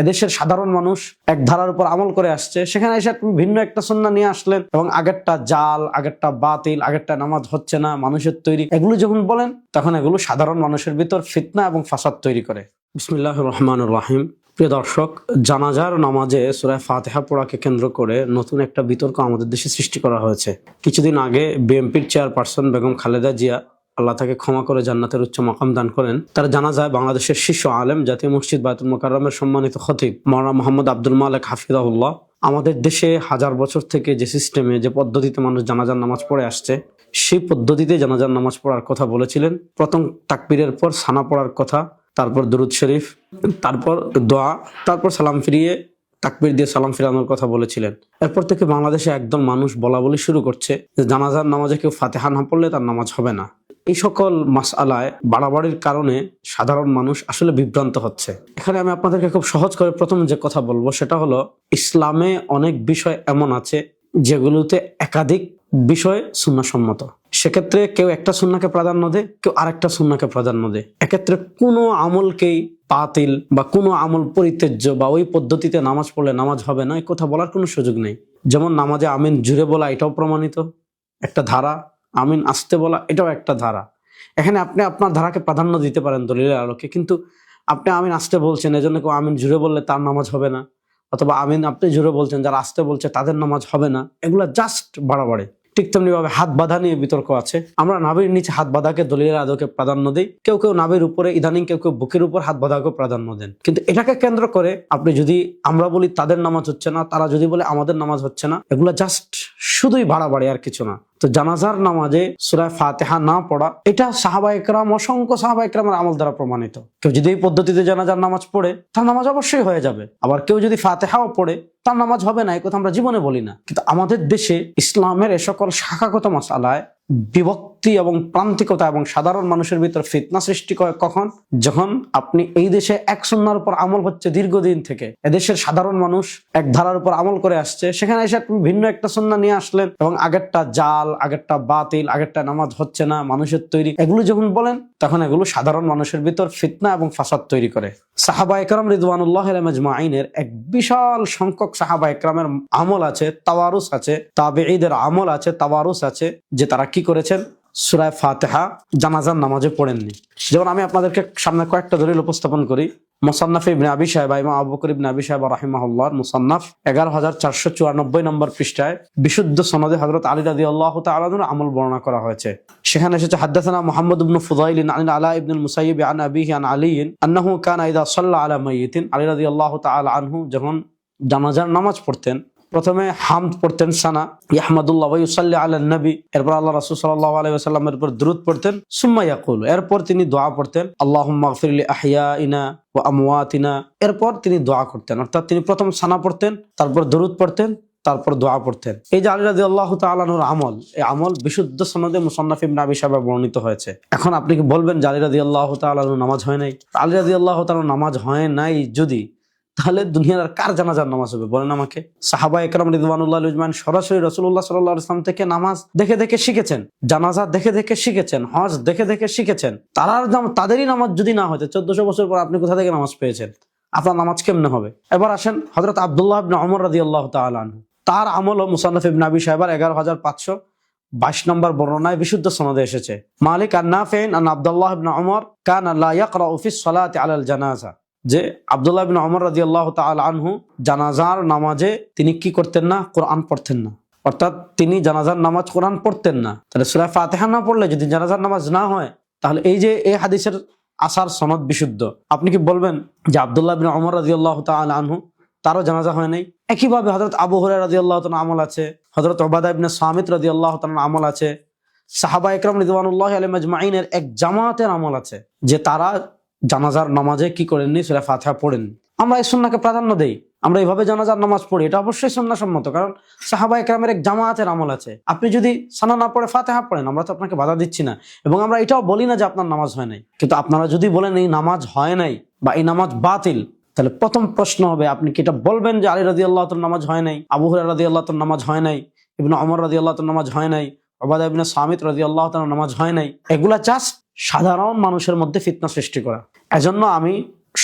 এদেশের সাধারণ মানুষ এক ধারার উপর আমল করে আসছে, সেখানে এসে ভিন্ন একটা সন্না নিয়ে আসলেন এবং আগেরটা জাল, আগেরটা বাতিল, আগেরটা নামাজ হচ্ছে না, মানুষের তৈরি। এগুলো যখন বলেন, তখন এগুলো সাধারণ মানুষের ভিতর ফিতনা এবং ফাসাদ তৈরি করে। বিসমিল্লাহ রহমান রাহিম। প্রিয় দর্শক, জানাজার নামাজে সুরায় ফাতেহা পড়াকে কেন্দ্র করে নতুন একটা বিতর্ক আমাদের দেশে সৃষ্টি করা হয়েছে। কিছুদিন আগে বিএনপির চেয়ারপারসন বেগম খালেদা জিয়া আল্লাহ তাকে ক্ষমা করে জান্নাতের উচ্চ মাকাম দান করেন। তারা জানা যায় বাংলাদেশের শীর্ষ আলেম জাতীয় মসজিদ বায়তুল মোকাররমের সম্মানিত খতিব মৌলানা মোহাম্মদ আব্দুল মালেক হাফিজাহুল্লাহ। আমাদের দেশে হাজার বছর থেকে যে সিস্টেমে, যে পদ্ধতিতে মানুষ জানাজার নামাজ পড়ে আসছে, সেই পদ্ধতিতে জানাজার নামাজ পড়ার কথা বলেছিলেন। প্রথম তাকবীরের পর সানা পড়ার কথা, তারপর দুরুদ শরীফ, তারপর দোয়া, তারপর সালাম ফিরিয়ে তাকবির দিয়ে সালাম ফিরানোর কথা বলেছিলেন। এরপর থেকে বাংলাদেশে একদম মানুষ বলা বলি শুরু করছে যে জানাজার নামাজে কেউ ফাতেহা না পড়লে তার নামাজ হবে না। এই সকল মাসআলায় বাড়াবাড়ির কারণে সাধারণ মানুষ আসলে বিভ্রান্ত হচ্ছে। এখানে আমি আপনাদেরকে খুব সহজ করে প্রথম যে কথা বলব সেটা হলো, ইসলামে অনেক বিষয় এমন আছে যেগুলোতে একাধিক বিষয় সুন্নাসম্মত। সেক্ষেত্রে কেউ একটা সুন্নাকে প্রাধান্য দেয়, কেউ আরেকটা সুন্নাকে প্রাধান্য দেয়। এক্ষেত্রে কোনো আমলকেই পাতিল বা কোনো আমল পরিত্যাজ্য বা ওই পদ্ধতিতে নামাজ পড়লে নামাজ হবে না এই কথা বলার কোনো সুযোগ নেই। যেমন নামাজে আমিন জুড়ে বলা এটাও প্রমাণিত। একটা ধারা আমিন আসতে বলা, এটাও একটা ধারা। এখানে আপনি আপনার ধারাকে প্রাধান্য দিতে পারেন দলিলের আলোকে, কিন্তু আপনি আমিন আসতে বলছেন, এজন্য কেউ আমিন জুড়ে বললে তার নামাজ হবে না। অথবা আমিন আপনি জুড়ে বলছেন, যারা আসতে বলছে তাদের নামাজ হবে না। এগুলো জাস্ট বাড়াবাড়ি। ঠিক তেমনি ভাবে হাত বাঁধা নিয়ে বিতর্ক আছে। আমরা নাভির নিচে হাত বাঁধাকে দলিলের আদকে প্রাধান্য দিই। কেউ কেউ নাভির উপরে, ইদানিং কেউ কেউ বুকের উপর হাত বাঁধাকে প্রাধান্য দেন। কিন্তু এটাকে কেন্দ্র করে আপনি যদি, আমরা বলি তাদের নামাজ হচ্ছে না, তারা যদি বলে আমাদের নামাজ হচ্ছে না, এগুলা জাস্ট শুধুই বাড়াবাড়ি আর কিছু না। তো জানাজার নামাজে সুরায় ফাতেহা না পড়া, এটা সাহাবা একরাম, অসংখ্য সাহাবা একরামের আমল দ্বারা প্রমাণিত। কেউ যদি এই পদ্ধতিতে জানাজার নামাজ পড়ে, তার নামাজ অবশ্যই হয়ে যাবে। আবার কেউ যদি ফাতেহাও পড়ে, তার নামাজ হবে না এই কথা আমরা জীবনে বলি না। কিন্তু আমাদের দেশে ইসলামের এ সকল শাখাগত মশালায় বিভক্তি এবং প্রান্তিকতা এবং সাধারণ মানুষের ভিতর ফিতনা সৃষ্টি করে কখন? যখন আপনি এই দেশে এক সন্ন্যার উপর আমল হচ্ছে দীর্ঘদিন থেকে। এদেশের সাধারণ মানুষ এক ধারার উপর আমল করে আসছে। সেখানে এসে আপনি ভিন্ন একটা সন্না নিয়ে আসলেন এবং আগেরটা জাল, আগেরটা বাতিল, আগেরটা নামাজ হচ্ছে না, মানুষের তৈরি। এগুলো যখন বলেন, তখন এগুলো সাধারণ মানুষের ভিতর ফিতনা এবং ফাসাদ তৈরি করে। সাহাবা একরাম রিদওয়ানুল্লাহ আইনের এক বিশাল সংখ্যক সাহাবা একরামের আমল আছে, তাওয়ারুস আছে, তাবেঈদের আমল আছে, তাওয়ারুস আছে, যে তারা কি করেছেন? সুরায় ফাতেহা জানাজার নামাজে পড়েননি। যেমন আমি আপনাদেরকে সামনে কয়েকটা দলিল উপস্থাপন করি। মোসান্নাফ ইবনে আবি সাহেব ইমাম আবু বকর আবি সাহেব রাহিমাহুল্লাহ, মুসান্নাফ এগারো হাজার চারশো চুরানব্বই নম্বর পৃষ্ঠায় বিশুদ্ধ সনদে হজরত আলী রাদি আল্লাহ তালানুর আমল বর্ণনা করা হয়েছে। সেখানে এসেছে, হাদ্দাসানা মোহাম্মদ ইবনু ফুদাইল আন আলা ইবনুল মুসাইয়িব আন আবিহি আন আলিয়িন আন্নাহু কানা আইদা সাল্লা আলা মাইয়িতিন। আলী রাদি আল্লাহ তাআলা আনহু যখন জানাজার নামাজ পড়তেন প্রথমে হামদ পড়তেন সানা, ইয়াহমাদুল্লাহ ইউসাল্লি আলা নবী, এরপর আল্লাহ রাসূল সাল্লাল্লাহু আলাইহি ওয়াসাল্লামের উপর দরুদ পড়তেন, সুম্মা ইয়াকুল, এরপর তিনি দোয়া পড়তেন, আল্লাহুম্মা গফির লি আহইয়াইনা ওয়া আমওয়াতিনা, এরপর তিনি দোয়া করতেন, অর্থাৎ তিনি প্রথম সানা পড়তেন, তারপর দরুদ পড়তেন, তারপর দোয়া পড়তেন। এই যে আলী আল্লাহ তালানুর আমল, এই আমল বিশুদ্ধ সনদে মুসন্নাফ আবি সাহেব বর্ণিত হয়েছে। এখন আপনি কি বলবেন যে আলী রাজি আল্লাহ নামাজ হয় নাই? আলী রাজি আল্লাহ তালানুর নামাজ হয় নাই যদি তাহলে দুনিয়ার আর কার জানাজার নামাজ হবে? বলেন আমাকে। সাহাবা একরাম রিদওয়ানুল্লাহ উজমান সরাসরি রসুল্লাহ সাল্লাহ ইসলাম থেকে নামাজ দেখে দেখে শিখেছেন, জানাজা দেখে দেখে শিখেছেন, হজ দেখে দেখে শিখেছেন। তারা তাদেরই নামাজ যদি না হতো চোদ্দশো বছর পর আপনি কোথা থেকে নামাজ পেয়েছেন? আপনার নামাজ কেমনে হবে? এবার আসেন হজরত আবদুল্লাহ ওমর রাদি আল্লাহ তালু তার আমল মুসান্নফ ইবনে আবি সাহেবার এগারো হাজার পাঁচশো বাইশ নম্বর বর্ণনায় বিশুদ্ধ সনদে এসেছে। মালিক আন্নাফেন আন আব্দুল্লাহ ইবনে অমর কান আল্লাহ ইয়াকরা ফিস সালাতি আলাল জানাজা। যে আবদুল্লাহ বিন অমর রাজি আল্লাহ আনহু জানাজার নামাজে তিনি কি করতেন না? কোরআন পড়তেন না। অর্থাৎ তিনি জানাজার নামাজ কোরআন পড়তেন না। তাহলে সুরায় ফাতেহা না পড়লে যদি জানাজার নামাজ না হয়, তাহলে এই যে এই হাদিসের আসার সনদ বিশুদ্ধ। আপনি কি বলবেন যে আবদুল্লাহ বিন অমর রাজি আল্লাহ আনহু তারও জানাজা হয় নাই? একইভাবে হজরত আবু হরাই রাজি আল্লাহ আমল আছে হজরত ওবাদা ইবনে সামিত রাজি আল্লাহ আমল আছে সাহাবা একরম রিদওয়ানুল্লাহ আলী মাজমাইনের এক জামাতের আমল আছে, যে তারা জানাজার নামাজে কি করেননি? সেটা ফাতিহা পড়েন। আমরা এই সুন্নাকে প্রাধান্য দেই। আমরা এইভাবে জানাজার নামাজ পড়ি। এটা অবশ্যই সন্ন্যাসম্মত কারণ সাহাবা একরামের এক জামায়াতের আমল আছে। আপনি যদি সানা না পড়ে ফাতেহা পড়েন, আমরা তো আপনাকে বাধা দিচ্ছি না। এবং আমরা এটাও বলি না যে আপনার নামাজ হয় নাই। কিন্তু আপনারা যদি বলেন এই নামাজ হয় নাই বা এই নামাজ বাতিল, তাহলে প্রথম প্রশ্ন হবে, আপনি কি এটা বলবেন যে আলী রাজি আল্লাহ নামাজ হয় নাই? আবু হুরা রাজি আল্লাহ নামাজ হয় নাই? ইবনে অমর রাজি আল্লাহ নামাজ হয় নাই? অবাদা ইবনে সামিত রাজি আল্লাহ নামাজ হয় নাই? এগুলা জাস্ট সাধারণ মানুষের মধ্যে ফিতনা সৃষ্টি করা। এজন্য আমি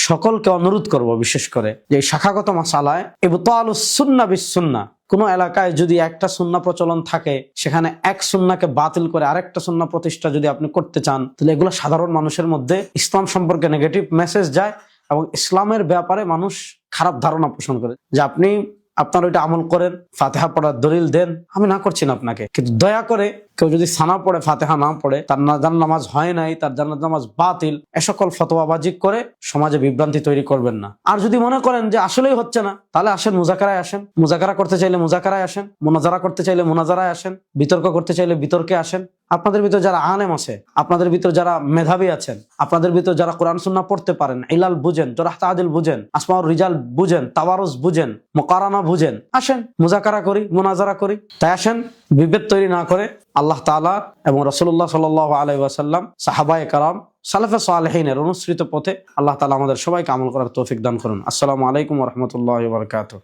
সকলকে অনুরোধ করব বিশেষ করে যে শাখাগত মাসালায় এবতাল সুন্না বিসুন্না, কোন এলাকায় যদি একটা সুন্না প্রচলন থাকে, সেখানে এক সুন্নাকে বাতিল করে আরেকটা সুন্না প্রতিষ্ঠা যদি আপনি করতে চান, তাহলে এগুলো সাধারণ মানুষের মধ্যে ইসলাম সম্পর্কে নেগেটিভ মেসেজ যায় এবং ইসলামের ব্যাপারে মানুষ খারাপ ধারণা পোষণ করে। যে আপনি আপনার ওইটা আমল করেন, ফাতেহা পড়ার দলিল দেন, আমি না করছি না আপনাকে। কিন্তু দয়া করে কেউ যদি সানা পড়ে, ফাতেহা না পড়ে, তার নাজান নামাজ হয় নাই, তার জান্নাত নামাজ বাতিল, এ সকল ফতোয়াবাজি করে সমাজে বিভ্রান্তি তৈরি করবেন না। আর যদি মনে করেন যে আসলেই হচ্ছে না, তাহলে আসেন, মুজাকারায় আসেন। মুজাকারা করতে চাইলে মুজাকারায় আসেন, মোনাজারা করতে চাইলে মোনাজারায় আসেন, বিতর্ক করতে চাইলে বিতর্কে আসেন। আপনাদের ভিতর যারা আলেম আছে, আপনাদের ভিতর যারা মেধাবী আছেন, আপনাদের ভিতর যারা কোরআন সুন্না পড়তে পারেন, ইলাল বুঝেন, জোরাহ তাদিল বুঝেন, আসমাউর রিজাল বুঝেন তাওয়ারুস বুঝেন, মোকারানা বুঝেন, আসেন, মুজাকারা করি, মোনাজারা করি, তাই আসেন, বিভেদ তৈরি না করে আল্লাহ তাআলা এবং রসুল্লাহ সাল আলাই ওয়াসাল্লাম, সাহাবায়ে কারাম, সালাফে সালেহিনের অনুসৃত পথে আল্লাহ তালা আমাদের সবাইকে আমল করার তৌফিক দান করুন। আসসালামু আলাইকুম রহমতুল্লাহ বারকাতুহ।